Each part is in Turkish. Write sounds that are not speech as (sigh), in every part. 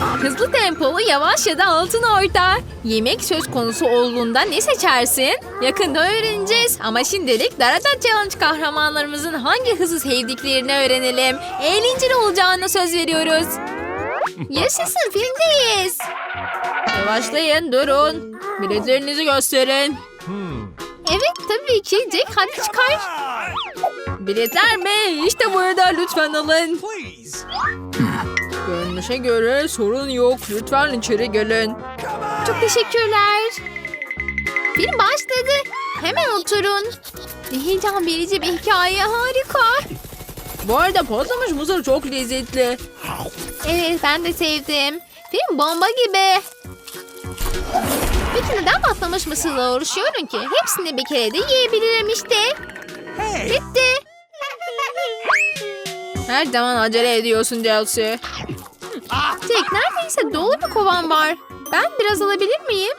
Hızlı tempolu, yavaş ya da altın orta. Yemek söz konusu olduğunda ne seçersin? Yakında öğreneceğiz. Ama şimdilik Darada Challenge kahramanlarımızın hangi hızı sevdiklerini öğrenelim. Eğlenceli olacağına söz veriyoruz. Yaşasın filmdeyiz. Yavaşlayın, durun. Biletlerinizi gösterin. Evet tabii ki. Jack hadi çıkar. Biletler mi? İşte burada lütfen alın. Görünüşe göre sorun yok. Lütfen içeri gelin. Çok teşekkürler. Film başladı. Hemen oturun. Ne heyecan verici bir hikaye harika. Bu arada patlamış mısır çok lezzetli. Evet ben de sevdim. Film bomba gibi. Peki neden patlamış mısırla uğraşıyorum ki? Hepsini bir kere de yiyebilirim işte. Hey. Bitti. Her zaman acele ediyorsun Chelsea. Tek neredeyse dolu bir kovan var. Ben biraz alabilir miyim?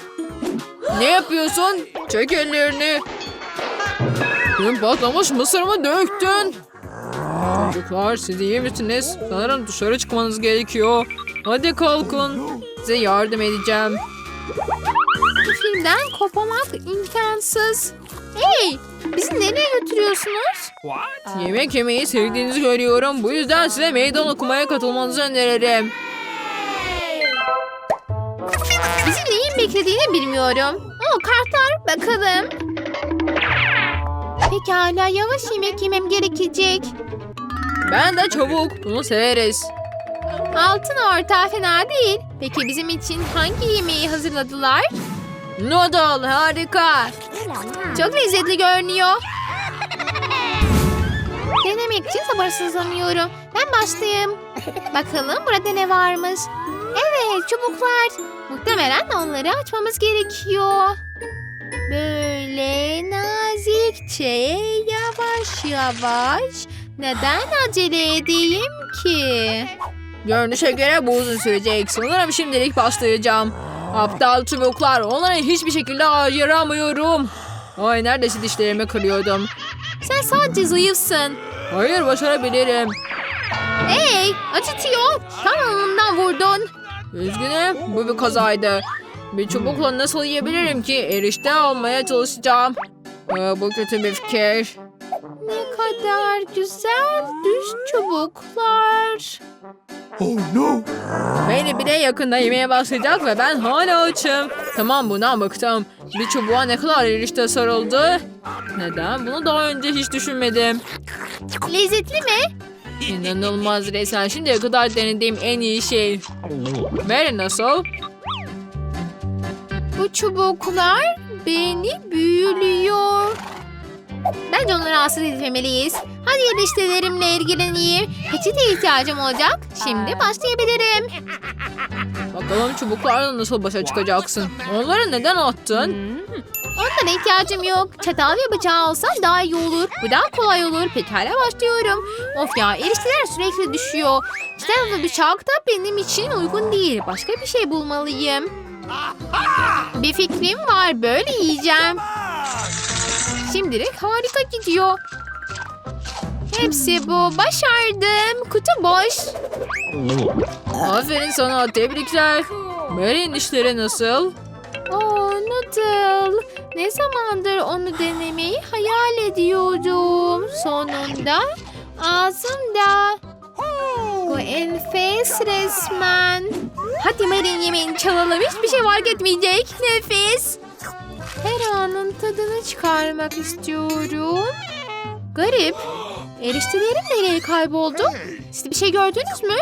Ne yapıyorsun? Çek ellerini. Tüm patlamış mısırımı döktün. Çocuklar siz iyi misiniz? Sanırım dışarı çıkmanız gerekiyor. Hadi kalkın. Size yardım edeceğim. Bu filmden kopamak imkansız. Hey! Bizi nereye götürüyorsunuz? What? Yemek yemeyi sevdiğinizi görüyorum. Bu yüzden size meydan okumaya katılmanızı öneririm. Bizim neyin beklediğini bilmiyorum. Oo, kartlar bakalım. Pekala yavaş yemek yemem gerekecek. Ben de çabuk. Bunu severiz. Altın orta fena değil. Peki bizim için hangi yemeği hazırladılar? Noodle harika. Çok lezzetli görünüyor. Denemek için sabırsızlanıyorum. Ben başlayayım. Bakalım burada ne varmış. Evet çubuklar. Muhtemelen onları açmamız gerekiyor. Böyle nazikçe yavaş yavaş. Neden acele edeyim ki? Görünüşe göre bu uzun sürecek. Sanırım şimdilik başlayacağım. Aptal çubuklar. Onları hiçbir şekilde ayıramıyorum. Ay neredeyse dişlerimi kırıyordum. Sen sadece zayıfsın. Hayır başarabilirim. Hey acıtıyor. Tam alnından vurdun. Üzgünüm bu bir kazaydı. Bir çubukla nasıl yiyebilirim ki? Erişte almaya çalışacağım. Aa, bu kötü bir fikir. Ne kadar güzel düz çubuklar. Oh no. Beni bile yakında yemeye başlayacak ve ben hala açım. Tamam buna bıktım. Bir çubuğa ne kadar erişte sarıldı. Neden? Bunu daha önce hiç düşünmedim. Lezzetli mi? İnanılmaz resmen. Şimdiye kadar denediğim en iyi şey. Mary nasıl? Bu çubuklar beni büyülüyor. Bence onları rahatsız etmemeliyiz. Hadi eriştelerimle ilgileneyim. Peçete ihtiyacım olacak. Şimdi başlayabilirim. Bakalım çubuklarla nasıl başa çıkacaksın? Onları neden attın? Onlara ihtiyacım yok. Çatal ve bıçağı alsam daha iyi olur. Bu daha kolay olur. Pekala başlıyorum. Of ya erişteler sürekli düşüyor. Çatal ve bıçak da benim için uygun değil. Başka bir şey bulmalıyım. Bir fikrim var. Böyle yiyeceğim. Şimdilik harika gidiyor. Hepsi bu. Başardım. Kutu boş. Aferin sana. Tebrikler. Mary'nin işleri nasıl? Oo, noodle. Ne zamandır onu denemeyi hayal ediyordum. Sonunda ağzımda. Bu enfes resmen. Hadi Mary'nin yemeğini çalalım. Hiçbir şey fark etmeyecek. Nefis. Her anın tadını çıkarmak istiyorum. Garip. Eriştelerim nereye kayboldu? Siz bir şey gördünüz mü?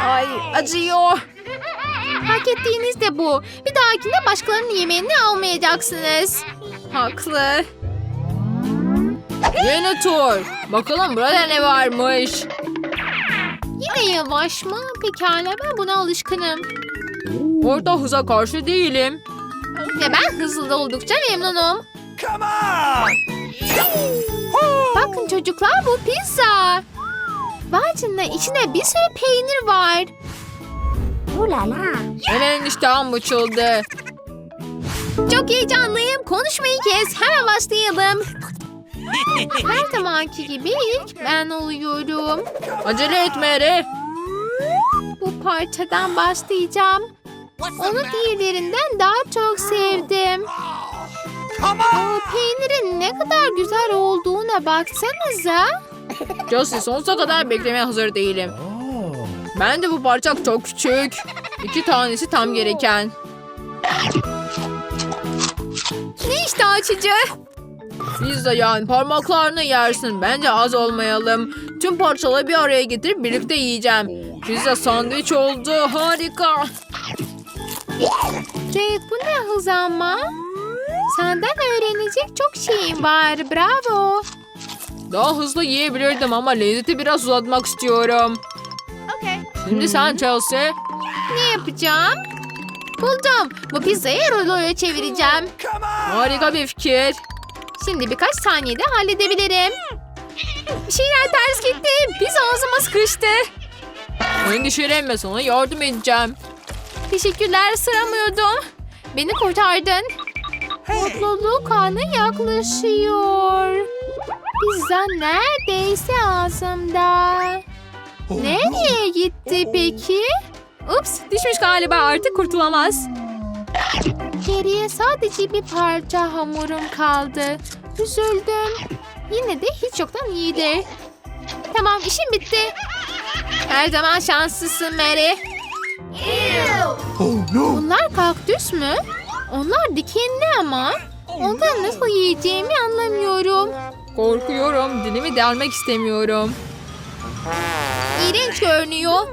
Ay acıyor. Hak ettiğiniz de bu. Bir dahakinde başkalarının yemeğini almayacaksınız. Haklı. Yeni tur. Bakalım burada ne varmış. Yine yavaş mı? Pekala ben buna alışkınım. Orta hıza karşı değilim. Ve ben hızlı oldukça memnunum. Come on. Bakın çocuklar bu pizza. Bacında içinde bir sürü peynir var. Hemen iştahım açıldı. Çok heyecanlıyım. Konuşmayı kes. Hemen başlayalım. (laughs) Her zamanki gibi ilk ben oluyorum. Acele etme Ere. Bu parçadan başlayacağım. Onu diğerlerinden daha çok sevdim. Come O peynirin ne kadar güzel olduğuna baksanıza. (laughs) Josie sonsuza kadar beklemeye hazır değilim. Ben de bu parça çok küçük. İki tanesi tam gereken. Ne işte açıcı? Pizza yani parmaklarını yersin. Bence az olmayalım. Tüm parçaları bir araya getirip birlikte yiyeceğim. Pizza sandviç oldu. Harika. Jade bu ne hız ama? Senden öğrenecek çok şeyim var. Bravo. Daha hızlı yiyebilirdim ama lezzeti biraz uzatmak istiyorum. Şimdi sen Chelsea. Ne yapacağım? Buldum. Bu pizzayı ruloya çevireceğim. Harika bir fikir. Şimdi birkaç saniyede halledebilirim. Bir şeyler ters gitti. Pizza ağzıma sıkıştı. Endişelenme sana yardım edeceğim. Teşekkürler sıramıyordum. Beni kurtardın. Mutluluk anı yaklaşıyor. Pizza neredeyse ağzımda. Oh, Nereye gitti peki? Ups düşmüş galiba artık kurtulamaz. Geriye sadece bir parça hamurum kaldı. Üzüldüm. Yine de hiç yoktan iyidir. Tamam işim bitti. Her zaman şanslısın Mary. Oh no! Bunlar kaktüs mü? Onlar dikenli ama. Ondan nasıl yiyeceğimi anlamıyorum. Korkuyorum. Dilimi delmek istemiyorum. İğrenç görünüyor.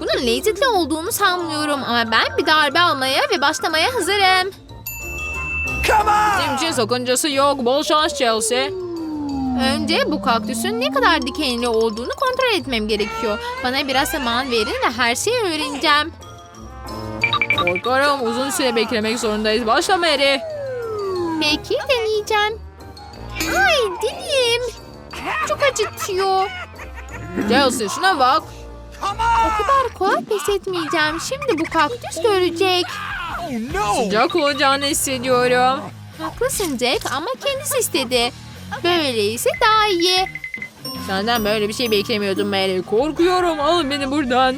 Bunun lezzetli olduğunu sanmıyorum ama ben bir darbe almaya ve başlamaya hazırım. Come on! İçin sakıncası yok. Bol şans Chelsea. Önce bu kaktüsün ne kadar dikenli olduğunu kontrol etmem gerekiyor. Bana biraz zaman verin ve her şeyi öğreneceğim. Korkarım uzun süre beklemek zorundayız. Başla Mary. Peki deneyeceğim. Ay dilim. Çok acıtıyor. Chelsea şuna bak. O kadar kolay pes etmeyeceğim. Şimdi bu kaktüs görecek. Sıcak olacağını hissediyorum. Haklısın Jack ama kendisi istedi. Böyleyse daha iyi. Senden böyle bir şey beklemiyordum Mary. Korkuyorum. Alın beni buradan.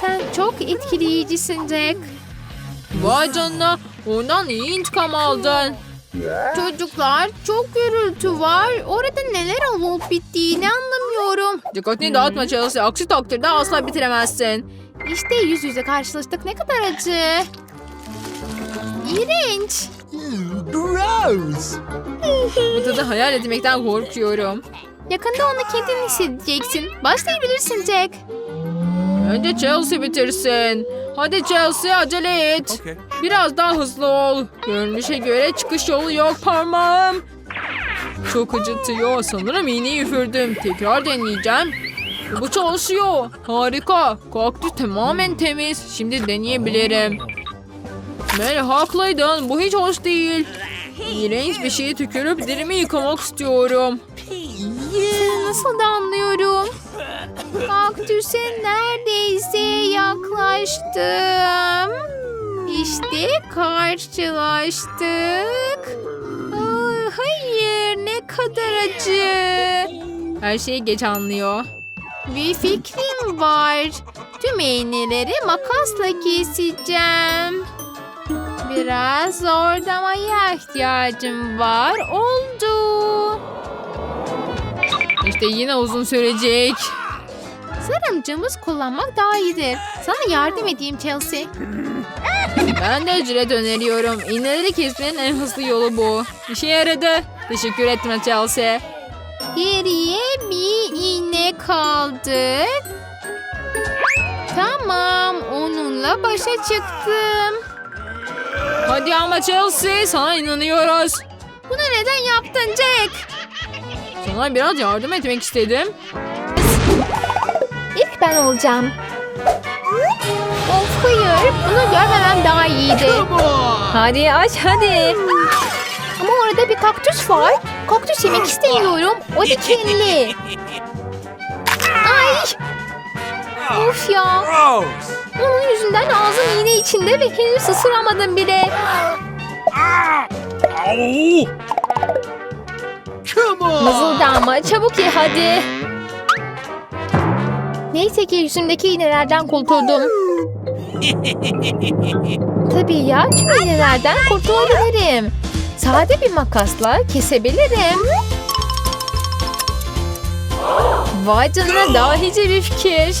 Sen çok etkileyicisin Jack. Vay canına. Ondan iyi intikam aldın. Çocuklar çok gürültü var. Orada neler olup bittiğini anlamıyorum. Dikkatini dağıtma Chelsea. Aksi takdirde asla bitiremezsin. İşte yüz yüze karşılaştık. Ne kadar acı. İğrenç. Gross! Bu tadı hayal etmekten korkuyorum. Yakında onu kendin hissedeceksin. Başlayabilirsin Jack. Önce Chelsea bitirsin. Hadi Chelsea acele et. Okay. Biraz daha hızlı ol. Görünüşe göre çıkış yolu yok parmağım. Çok acıtıyor. Sanırım iğneyi üfürdüm. Tekrar deneyeceğim. Bu çalışıyor. Harika. Kaktüs tamamen temiz. Şimdi deneyebilirim. Mary haklıydın. Bu hiç hoş değil. İğrenç bir şeyi tükürüp dilimi yıkamak istiyorum. Nasıl da anlıyorum. Kaktüse neredeyse yaklaştım. İşte karşılaştık. Aa, hayır ne kadar acı. Her şeyi geç anlıyor. Bir fikrim var. Tüm iğneleri makasla keseceğim. Biraz zordamaya ihtiyacım var. Oldu. İşte yine uzun sürecek. Sanırım cımbız kullanmak daha iyidir. Sana yardım edeyim Chelsea. Ben de jilet öneriyorum. İğneleri kesmenin en hızlı yolu bu. İşe yaradı. Teşekkür ettim Chelsea. Geriye bir iğne kaldı. Tamam, onunla başa çıktım. Hadi ama Chelsea, sana inanıyoruz. Bunu neden yaptın Jack? Sana biraz yardım etmek istedim. İlk ben olacağım. Of hayır, bunu görmemem daha iyiydi. Hadi aç hadi. Ama orada bir kaktüs var. Kaktüs yemek istemiyorum. O dikenli. Ay. Of ya. Onun yüzünden ağzım iğne içinde ve henüz ısıramadım bile. Come on! Mızıldanma çabuk ye hadi. Neyse ki yüzümdeki iğnelerden kurtuldum. (laughs) Tabii ya tüm iğnelerden kurtulabilirim. Sade bir makasla kesebilirim. Vay canına dahice bir fikir.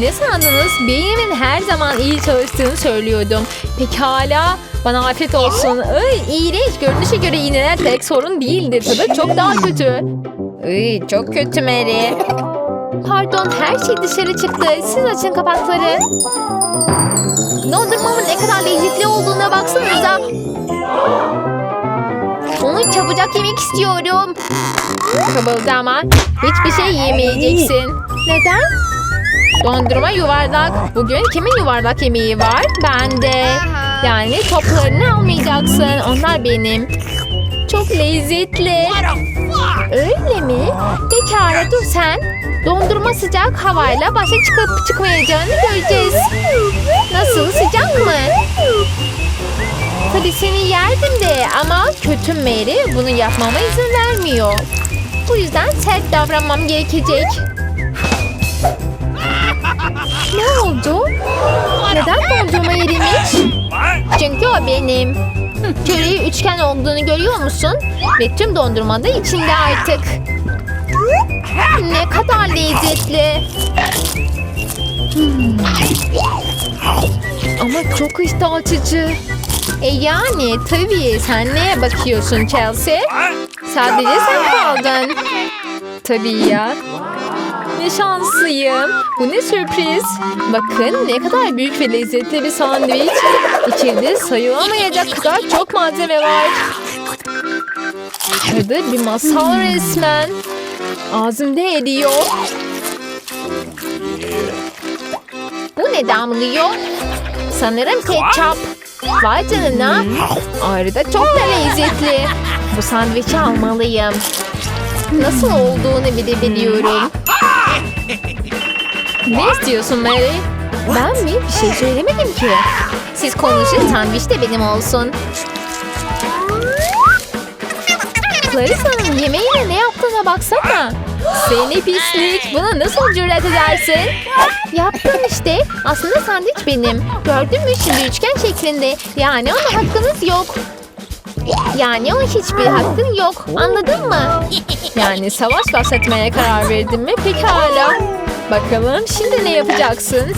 Ne sandınız? Beynimin her zaman iyi çalıştığını söylüyordum. Pekala. Bana afiyet olsun. Ay, iğrenç. Görünüşe göre iğneler tek sorun değildir. Tadı çok daha kötü. Ay, çok kötü Mary. Pardon her şey dışarı çıktı. Siz açın kapakları. Dondurmamın ne kadar lezzetli olduğuna baksanıza. Onu çabucak yemek istiyorum. Kıvıldama. Hiçbir şey yemeyeceksin. Neden? Dondurma yuvarlak. Bugün kimin yuvarlak yemeği var? Bende. Yani toplarını almayacaksın. Onlar benim. Çok lezzetli. Öyle mi? Pekala dur sen. Dondurma sıcak havayla başa çıkıp çıkmayacağını göreceğiz. Nasıl sıcak mı? Tabii seni yerdim de ama kötü Mary bunu yapmama izin vermiyor. Bu yüzden sert davranmam gerekecek. Ne oldu? Neden dondurma erimiş? Çünkü o benim. Köreği üçgen olduğunu görüyor musun? Ve tüm dondurma da içinde artık. Ne kadar lezzetli. Hmm. Ama çok iştah açıcı. E yani tabii sen neye bakıyorsun Chelsea? Sadece sen kaldın. Tabii ya. Ne şanslıyım. Bu ne sürpriz. Bakın ne kadar büyük ve lezzetli bir sandviç. İçeride sayılamayacak kadar çok malzeme var. Tadı bir masal resmen. Ağzımda eriyor. Bu ne damlıyor? Sanırım ketçap. Vay canına. Ayrıca çok da lezzetli. Bu sandviçi almalıyım. Nasıl olduğunu bile biliyorum. Ne istiyorsun Mary? Ben mi? Bir şey söylemedim ki. Siz konuşun sandviç de benim olsun. Clarissa'nın yemeğine ne yaptığına baksana. Seni pislik. Buna nasıl cüret edersin? Yaptım işte. Aslında sandviç benim. Gördün mü şimdi üçgen şeklinde. Yani ona hakkınız yok. Yani o hiçbir hakkın yok. Anladın mı? Yani savaş başlatmaya karar verdin mi? Pekala. Bakalım şimdi ne yapacaksın?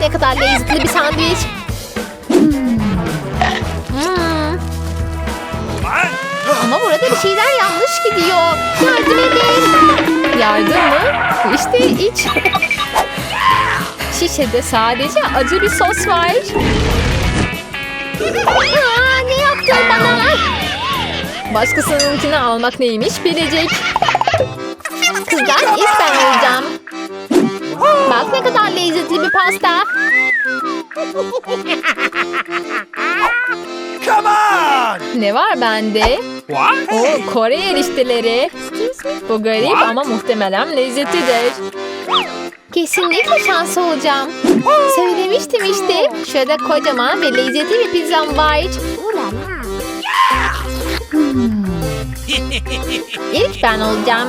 Ne kadar lezzetli bir sandviç. Hmm. Ama burada bir şeyler yanlış gidiyor. Yardım edin. Yardım mı? İşte iç. Şişede sadece acı bir sos var. Aa, ne yaptın bana? Başkasınınkini almak neymiş bilecek. Kızlar ilk ben olacağım. Bak ne kadar lezzetli bir pasta. Come on! Ne var bende? What? O Kore erişteleri. Bu garip ama muhtemelen lezzetlidir. Kesinlikle şanslı olacağım. Söylemiştim işte. Şurada kocaman ve lezzetli bir pizzam var. Hmm. İlk ben olacağım.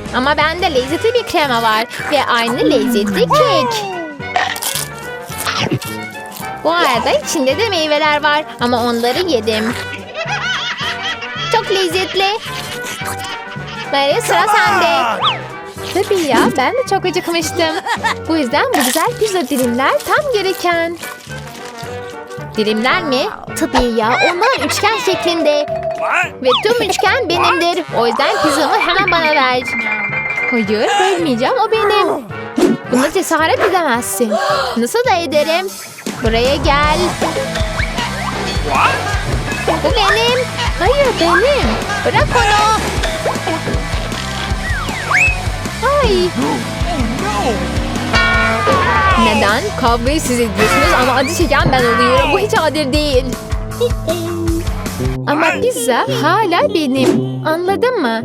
Ama bende lezzetli bir krema var ve aynı lezzetli kek. Bu arada içinde de meyveler var ama onları yedim. Çok lezzetli. Mary sıra sende. Tabii ya ben de çok acıkmıştım. Bu yüzden bu güzel pizza dilimler tam gereken. Dilimler mi? Tabii ya onlar üçgen şeklinde. Ve tüm üçgen benimdir. O yüzden pizzamı hemen bana ver. Hayır bölmeyeceğim o benim. Buna cesaret edemezsin. Nasıl da ederim? Buraya gel. Bu benim. Hayır benim. Bırak onu. Ay. Neden? Kavgayı siz ediyorsunuz ama acı çeken ben oluyorum. Bu hiç adil değil. Ama pizza hala benim. Anladın mı?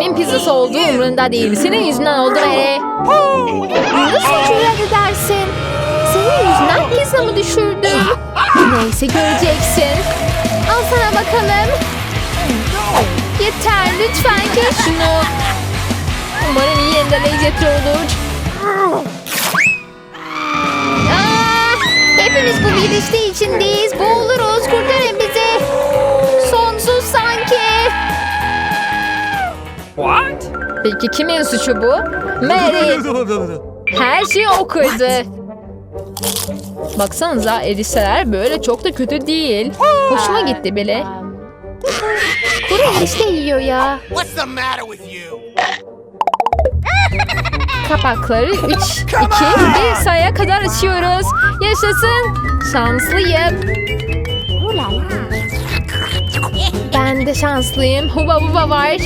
Kimin pizzası olduğu umurunda değil. Senin yüzünden oldu ve... Nasıl cüret edersin? Senin yüzünden pizzamı düşürdüm. Neyse göreceksin. Al sana bakalım. Yeter lütfen kes şunu. Umarım yine de lezzetli olur. Peki kimin suçu bu? Mary. Her şeyi o kırdı. Baksanıza erişteler böyle çok da kötü değil. Hoşuma gitti bile. Kuru erişte yiyor ya. Kapakları 3, 2, 1 sayıya kadar açıyoruz. Yaşasın. Şanslıyım. Ben de şanslıyım. Huba huba var.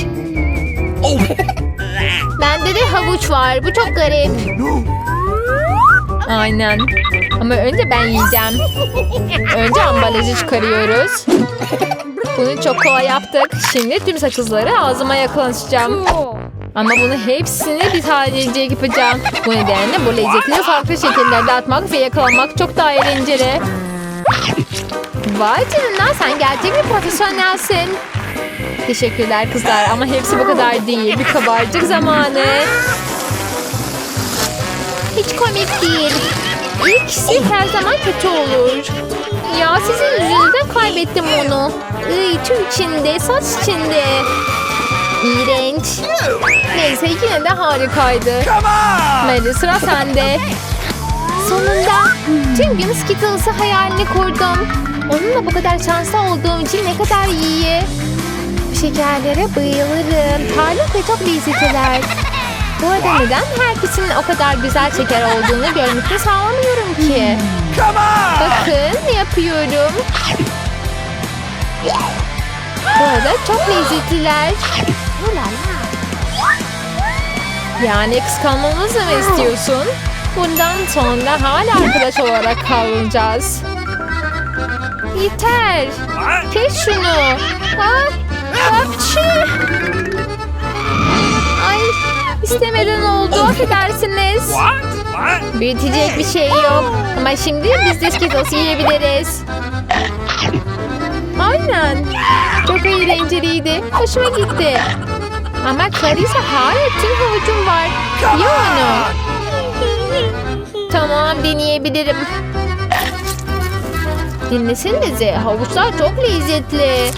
Bende de havuç var. Bu çok garip. Aynen. Ama önce ben yiyeceğim. Önce ambalajı çıkarıyoruz. Bunu çok kolay yaptık. Şimdi tüm sakızları ağzıma yaklaşacağım. Ama bunu hepsini bir tanecik yapacağım. Bu nedenle bu lezzetleri farklı şekillerde atmak ve yakalamak çok daha eğlenceli. Vay canına sen gerçek bir profesyonelsin. Teşekkürler kızlar ama hepsi bu kadar değil. Bir kabarcık zamanı. Hiç komik değil. İlkisi her zaman kötü olur. Ya sizin yüzünüzden kaybettim onu. Iy, tüm içinde, saç içinde. İğrenç. Neyse yine de harikaydı. Mary sıra sende. Sonunda tüm gün Skittles'ı hayalini kurdum. Onunla bu kadar şanslı olduğum için ne kadar iyi. Şekerlere bayılırım. Parlak ve çok lezzetliler. Bu arada neden herkesin o kadar güzel şeker olduğunu görmekte sağlamıyorum ki? On! Bakın yapıyorum. Bu arada çok lezzetliler. Yani kıskanmamızı mı istiyorsun? Bundan sonra hala arkadaş olarak kalacağız. Yeter. Kes şunu. Ha? Hapçı. Ay istemeden oldu affedersiniz. What? What? Büyütecek bir şey yok. Ama şimdi biz de Skittles yiyebiliriz. Aynen. Çok eğlenceliydi. Hoşuma gitti. Ama Clarissa hala tüm havucum var. Ye onu. Tamam deneyebilirim. Dinlesenize havuçlar çok lezzetli.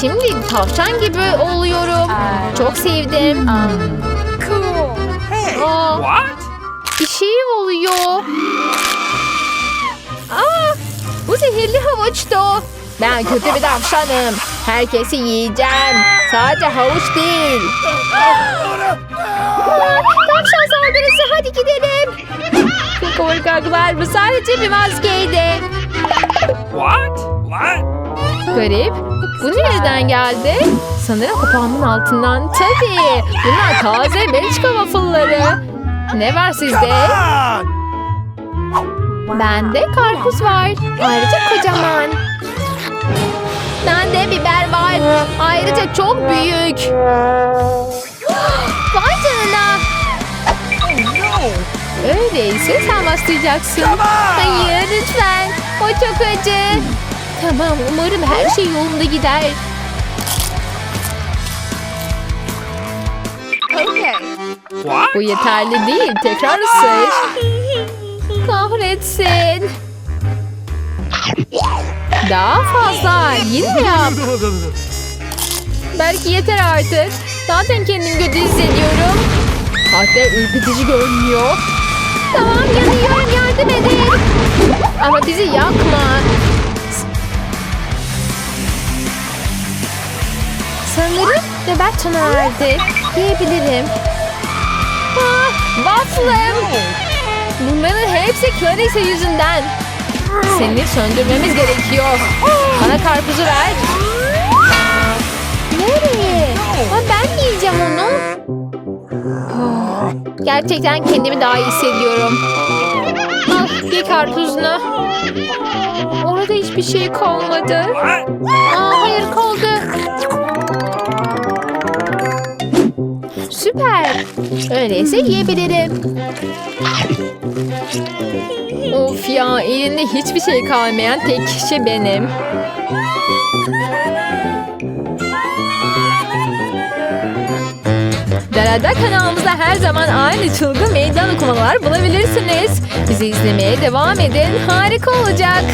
Şimdi tavşan gibi oluyorum. Çok sevdim. Hey! Aa, What? bir şey oluyor. Aa, bu zehirli havuçtu. Ben kötü bir tavşanım. Herkesi yiyeceğim. Sadece havuç değil. Tavşan saldırısı hadi gidelim. Korkaklar bu sadece bir maskeydi. What? Garip. Bu nereden geldi? Sanırım kapağımın altından. Tabii. Bunlar taze Belçika waffle'ları. Ne var sizde? Bende karpuz var. Ayrıca kocaman. Bende biber var. Ayrıca çok büyük. Vay canına. Öyleyse sen başlayacaksın. Hayır lütfen. O çok acı. Tamam umarım her şey yolunda gider. What? Bu yeterli değil. Tekrar ısır. (laughs) Kahretsin. Daha fazla. Yine yap. Belki yeter artık. Zaten kendimi kötü hissediyorum. Hatta ürkütücü görünüyor. Tamam yanıyorum yardım edin. Ama bizi yakma. Sanırım nöbet sona erdi. Yiyebilirim. Ah, waffle'ım. Bunların hepsi Clarissa yüzünden. Seni söndürmemiz gerekiyor. Bana karpuzu ver. Nereye? Ama ben yiyeceğim onu? Oh, Gerçekten kendimi daha iyi hissediyorum. Al ye karpuzunu. Orada hiçbir şey kalmadı. Aa, hayır kaldı. Süper. Öyleyse yiyebilirim. Of ya elinde hiçbir şey kalmayan tek kişi benim. Darada kanalımızda her zaman aynı çılgın meydan okumalar bulabilirsiniz. Bizi izlemeye devam edin. Harika olacak.